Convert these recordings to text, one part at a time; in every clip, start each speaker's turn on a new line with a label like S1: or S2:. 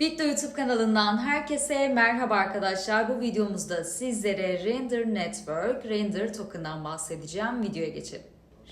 S1: Bitdo YouTube kanalından herkese merhaba arkadaşlar. Bu videomuzda sizlere Render Network, Render Token'dan bahsedeceğim. Videoya geçelim.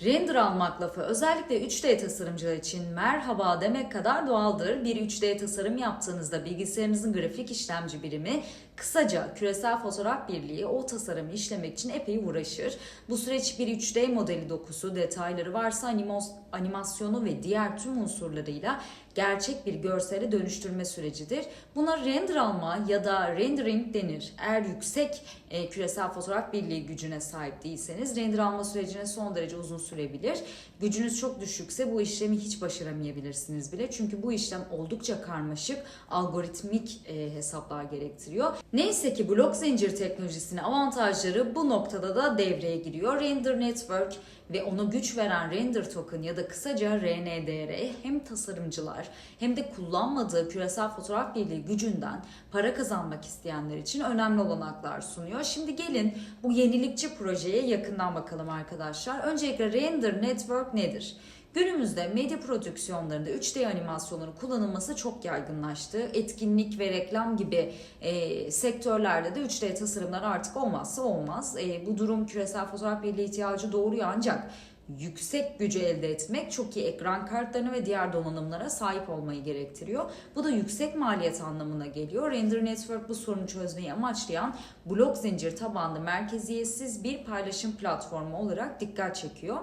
S1: Render almak lafı özellikle 3D tasarımcılar için merhaba demek kadar doğaldır. Bir 3D tasarım yaptığınızda bilgisayarınızın grafik işlemci birimi kısaca küresel fotoğraf birliği o tasarımı işlemek için epey uğraşır. Bu süreç bir 3D modeli dokusu, detayları varsa animos- animasyonu ve diğer tüm unsurlarıyla gerçek bir görsele dönüştürme sürecidir. Buna render alma ya da rendering denir. Eğer yüksek e, küresel fotoğraf birliği gücüne sahip değilseniz render alma sürecine son derece uzun sürebilir. Gücünüz çok düşükse bu işlemi hiç başaramayabilirsiniz bile. Çünkü bu işlem oldukça karmaşık, algoritmik e, hesaplar gerektiriyor. Neyse ki blok zincir teknolojisinin avantajları bu noktada da devreye giriyor. Render Network ve ona güç veren render token ya da kısaca RNDR hem tasarımcılar hem de kullanmadığı küresel fotoğraf birliği gücünden para kazanmak isteyenler için önemli olanaklar sunuyor. Şimdi gelin bu yenilikçi projeye yakından bakalım arkadaşlar. Öncelikle render network nedir? Günümüzde medya prodüksiyonlarında 3D animasyonların kullanılması çok yaygınlaştı. Etkinlik ve reklam gibi e, sektörlerde de 3D tasarımlar artık olmazsa olmaz. E, bu durum küresel fotoğraf birliği ihtiyacı doğuruyor ancak yüksek gücü elde etmek çok iyi ekran kartlarına ve diğer donanımlara sahip olmayı gerektiriyor. Bu da yüksek maliyet anlamına geliyor. Render Network bu sorunu çözmeyi amaçlayan blok zincir tabanlı merkeziyetsiz bir paylaşım platformu olarak dikkat çekiyor.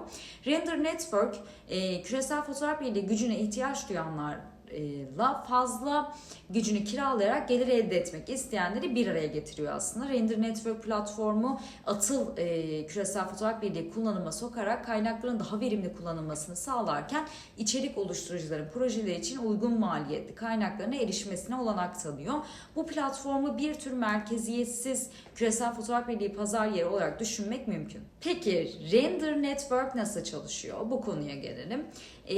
S1: Render Network e, küresel fotoğraf birliği gücüne ihtiyaç duyanlar la fazla gücünü kiralayarak gelir elde etmek isteyenleri bir araya getiriyor aslında. Render Network platformu atıl e, küresel fotoğraf birliği kullanıma sokarak kaynakların daha verimli kullanılmasını sağlarken içerik oluşturucuların projeler için uygun maliyetli kaynaklarına erişmesine olanak tanıyor. Bu platformu bir tür merkeziyetsiz küresel fotoğraf birliği pazar yeri olarak düşünmek mümkün. Peki Render Network nasıl çalışıyor? Bu konuya gelelim. E,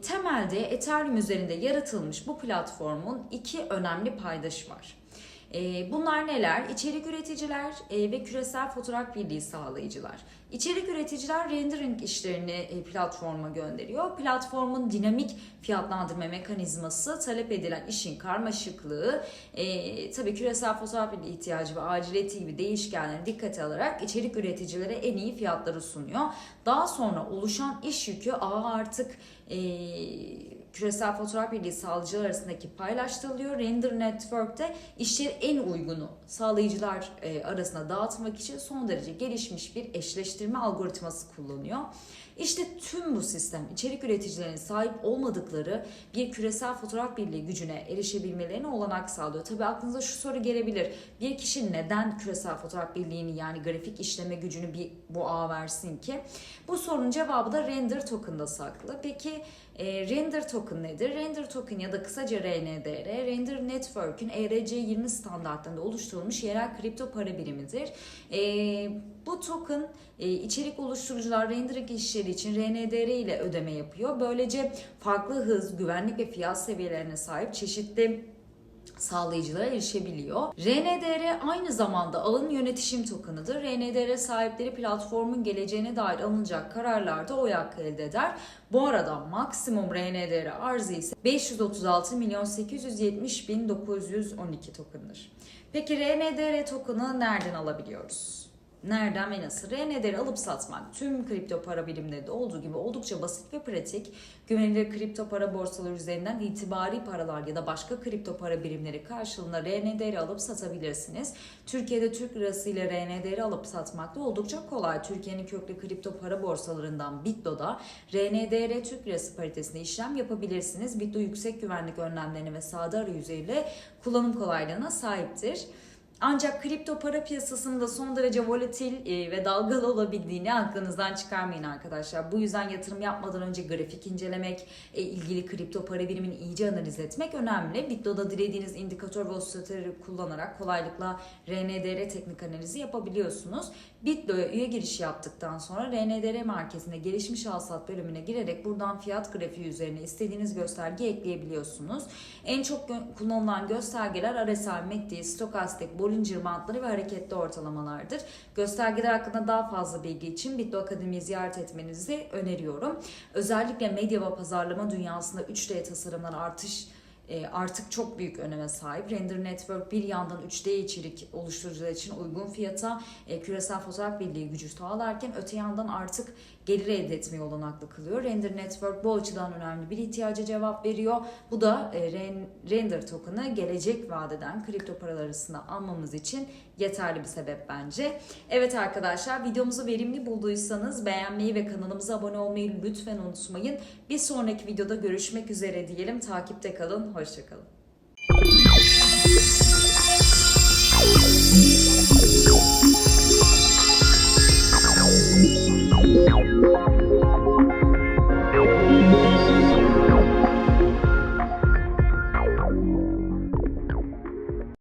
S1: temelde Ethereum üzerinde yaratılmış bu platformun iki önemli paydaşı var. E, bunlar neler? İçerik üreticiler e, ve küresel fotoğraf birliği sağlayıcılar. İçerik üreticiler rendering işlerini e, platforma gönderiyor. Platformun dinamik fiyatlandırma mekanizması talep edilen işin karmaşıklığı, e, tabii küresel fotoğraf birliği ihtiyacı ve aciliyeti gibi değişkenleri dikkate alarak içerik üreticilere en iyi fiyatları sunuyor. Daha sonra oluşan iş yükü ağa artık e, küresel fotoğraf birliği sağlayıcılar arasındaki paylaştırılıyor. Render Network'te işleri en uygunu sağlayıcılar e, arasında dağıtmak için son derece gelişmiş bir eşleştirme algoritması kullanıyor. İşte tüm bu sistem içerik üreticilerinin sahip olmadıkları bir küresel fotoğraf birliği gücüne erişebilmelerine olanak sağlıyor. Tabii aklınıza şu soru gelebilir. Bir kişi neden küresel fotoğraf birliğini yani grafik işleme gücünü bir bu ağa versin ki? Bu sorunun cevabı da render token'da saklı. Peki e, render token nedir? Render token ya da kısaca RNDR, Render Network'ün ERC20 standartlarında oluşturulmuş yerel kripto para birimidir. E, bu token e, içerik oluşturucular rendering işleri için RNDR ile ödeme yapıyor. Böylece farklı hız, güvenlik ve fiyat seviyelerine sahip çeşitli sağlayıcılara erişebiliyor. RNDR aynı zamanda ağın yönetişim tokenıdır. RNDR sahipleri platformun geleceğine dair alınacak kararlarda oy hakkı elde eder. Bu arada maksimum RNDR arzı ise 536 milyon 870 bin 912 token'dır. Peki RNDR token'ı nereden alabiliyoruz? Nereden ve nasıl? RND'leri alıp satmak tüm kripto para birimlerinde olduğu gibi oldukça basit ve pratik. Güvenilir kripto para borsaları üzerinden itibari paralar ya da başka kripto para birimleri karşılığında RND'leri alıp satabilirsiniz. Türkiye'de Türk lirası ile RND'leri alıp satmak da oldukça kolay. Türkiye'nin köklü kripto para borsalarından Bitdo'da RNDR Türk lirası paritesinde işlem yapabilirsiniz. Bitdo yüksek güvenlik önlemlerini ve sade arayüzüyle kullanım kolaylığına sahiptir. Ancak kripto para piyasasında son derece volatil e, ve dalgalı olabildiğini aklınızdan çıkarmayın arkadaşlar. Bu yüzden yatırım yapmadan önce grafik incelemek, e, ilgili kripto para birimini iyice analiz etmek önemli. Bitdo'da dilediğiniz indikatör ve osilatörü kullanarak kolaylıkla RNDR teknik analizi yapabiliyorsunuz. Bitdo'ya üye girişi yaptıktan sonra RNDR merkezinde gelişmiş alsat bölümüne girerek buradan fiyat grafiği üzerine istediğiniz gösterge ekleyebiliyorsunuz. En çok kullanılan göstergeler RSI, MACD, stokastik, Bollinger bandları ve hareketli ortalamalardır. Göstergeler hakkında daha fazla bilgi için Bitdo Akademi'yi ziyaret etmenizi öneriyorum. Özellikle medya ve pazarlama dünyasında 3D tasarımlar artış artık çok büyük öneme sahip. Render Network bir yandan 3D içerik oluşturucular için uygun fiyata e, küresel fotoğraf birliği gücü sağlarken öte yandan artık gelir elde etmeyi olanaklı kılıyor. Render Network bu açıdan önemli bir ihtiyaca cevap veriyor. Bu da e, ren- Render token'ı gelecek vadeden kripto paralar arasında almamız için yeterli bir sebep bence. Evet arkadaşlar videomuzu verimli bulduysanız beğenmeyi ve kanalımıza abone olmayı lütfen unutmayın. Bir sonraki videoda görüşmek üzere diyelim. Takipte kalın. Hoşçakalın. Thank you.